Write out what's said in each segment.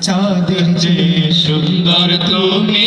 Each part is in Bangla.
চাঁদের যে সুন্দর তুমি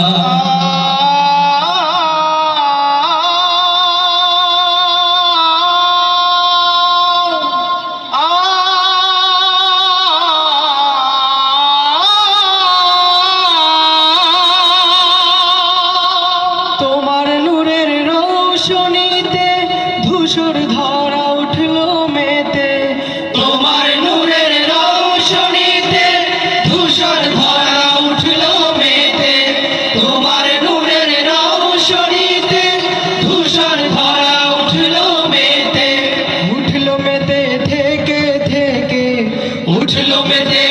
উঠল মেতে। তোমার নূরের রৌশনীতে ধূসর ধরা উঠল মেতে। তোমার নূরের রৌশনীতে ধূসর ধরা উঠল মেতে। উঠল মেতে থেকে থেকে উঠল মেতে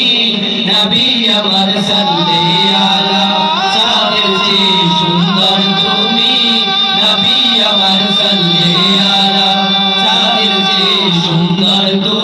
নবী আমার সাল্লি আলা সাদের যে সুন্দর তুমি। নবী আমার সাল্লি আলা সাদের সুন্দর তুমি।